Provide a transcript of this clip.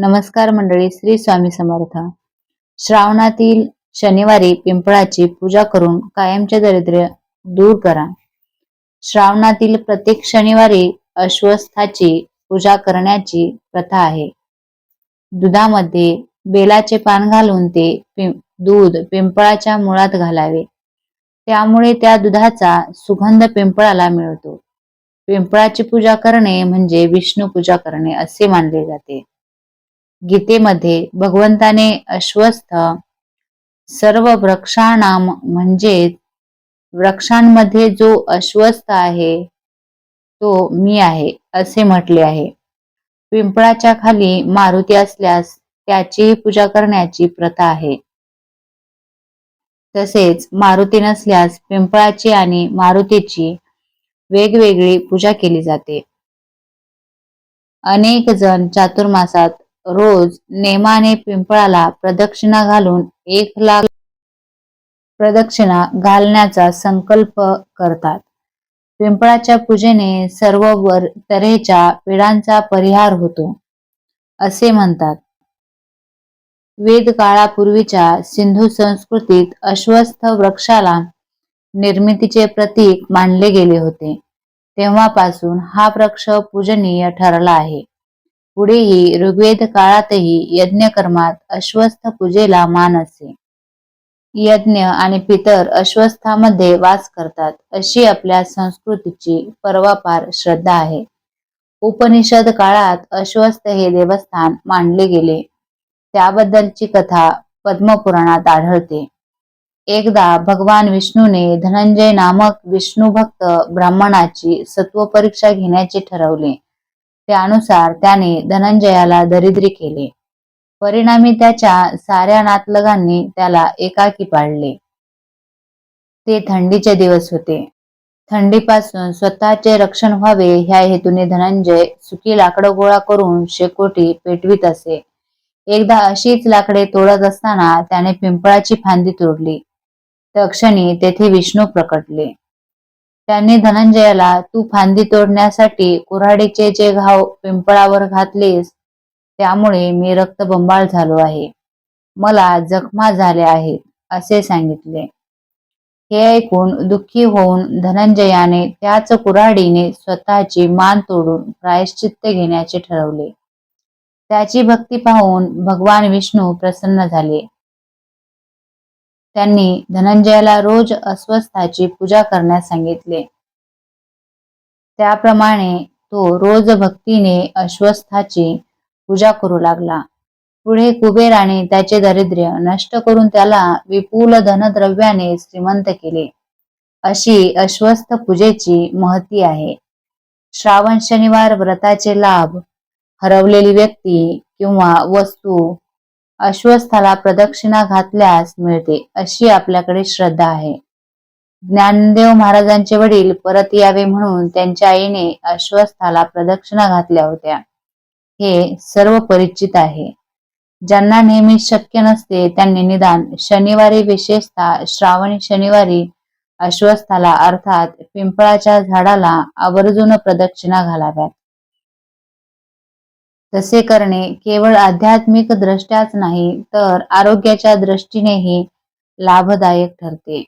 नमस्कार मंडळी श्री स्वामी समर्थ. श्रावणातील शनिवारी पिंपळाची पूजा करून कायमचे दरिद्र्य दूर करा. श्रावणातील प्रत्येक शनिवारी अश्वस्थाची पूजा करण्याची प्रथा आहे. दुधामध्ये बेलाचे पान घालून ते पिं- दूध पिंपळाच्या मुळात घालावे. त्यामुळे त्या दुधाचा सुगंध पिंपळाला मिळतो. पिंपळाची पूजा करणे म्हणजे विष्णू पूजा करणे असे मानले जाते. गीतेमध्ये भगवंताने अश्वस्थ सर्व वृक्षाणाम म्हणजेच वृक्षांमध्ये जो अश्वस्थ आहे तो मी आहे असे म्हटले आहे. पिंपळाच्या खाली मारुती असल्यास त्याचीही पूजा करण्याची प्रथा आहे. तसेच मारुती नसल्यास पिंपळाची आणि मारुतीची वेगवेगळी पूजा केली जाते. अनेक जण चातुर्मासात रोज नेमाने पिंपळाला प्रदक्षिणा घालून एक लाख प्रदक्षिणा घालण्याचा संकल्प करतात. पिंपळाच्या पूजेने सर्व वर तऱ्हेच्या पिढांचा परिहार होतो असे म्हणतात. वेद काळापूर्वीच्या सिंधू संस्कृतीत अश्वस्थ वृक्षाला निर्मितीचे प्रतीक मानले गेले होते. तेव्हापासून हा वृक्ष पूजनीय ठरला आहे. पुढेही ऋग्वेद काळातही यज्ञकर्मात अश्वस्थ पूजेला मान असे. यज्ञ आणि पितर अश्वस्थामध्ये वास करतात अशी आपल्या संस्कृतीची पर्वापार श्रद्धा आहे. उपनिषद काळात अश्वस्थ हे देवस्थान मानले गेले. त्याबद्दलची कथा पद्मपुराणात आढळते. एकदा भगवान विष्णूने धनंजय नामक विष्णू भक्त ब्राह्मणाची सत्व परीक्षा घेण्याचे ठरवले. त्यानुसार त्याने धनंजयाला दरिद्री केले. परिणामी त्याच्या साऱ्या नातलगांनी त्याला एकाकी पाडले. ते थंडीचे दिवस होते. थंडीपासून स्वतःचे रक्षण व्हावे ह्या हेतूने धनंजय सुकी लाकडं गोळा करून शेकोटी पेटवीत असे. एकदा अशीच लाकडे तोडत असताना त्याने पिंपळाची फांदी तोडली. तक्षणी तेथे विष्णू प्रकटले. त्यांनी धनंजयाला तू फांदी तोडण्यासाठी कुऱ्हाडीचे जे घाव पिंपळावर घातलेस त्यामुळे मी रक्तबंबाळ झालो आहे. मला जखमा झाल्या आहेत असे सांगितले. हे ऐकून दुःखी होऊन धनंजयाने त्याच कुऱ्हाडीने स्वतःची मान तोडून प्रायश्चित्त घेण्याचे ठरवले. त्याची भक्ती पाहून भगवान विष्णू प्रसन्न झाले. त्यांनी धनंजयाला रोज अस्वस्थाची पूजा करण्यास सांगितले. त्याप्रमाणे तो रोज भक्तीने अश्वस्थाची पूजा करू लागला. पुढे कुबेराने त्याचे दारिद्र्य नष्ट करून त्याला विपुल धनद्रव्याने श्रीमंत केले. अशी अश्वस्थ पूजेची महती आहे. श्रावण शनिवार व्रताचे लाभ हरवलेली व्यक्ती किंवा वस्तू अश्वस्थाला प्रदक्षिणा घातल्यास मिळते अशी आपल्याकडे श्रद्धा आहे. ज्ञानदेव महाराजांचे वडील परत यावे म्हणून त्यांच्या आईने अश्वस्थाला प्रदक्षिणा घातल्या होत्या. हे सर्व परिचित आहे. ज्यांना नेहमी शक्य नसते त्यांनी निदान शनिवारी विशेषतः श्रावणी शनिवारी अश्वस्थाला अर्थात पिंपळाच्या झाडाला आवर्जून प्रदक्षिणा घालाव्यात. तसे करणे केवळ आध्यात्मिक दृष्ट्याच नाही तर आरोग्याच्या दृष्टीनेही लाभदायक ठरते.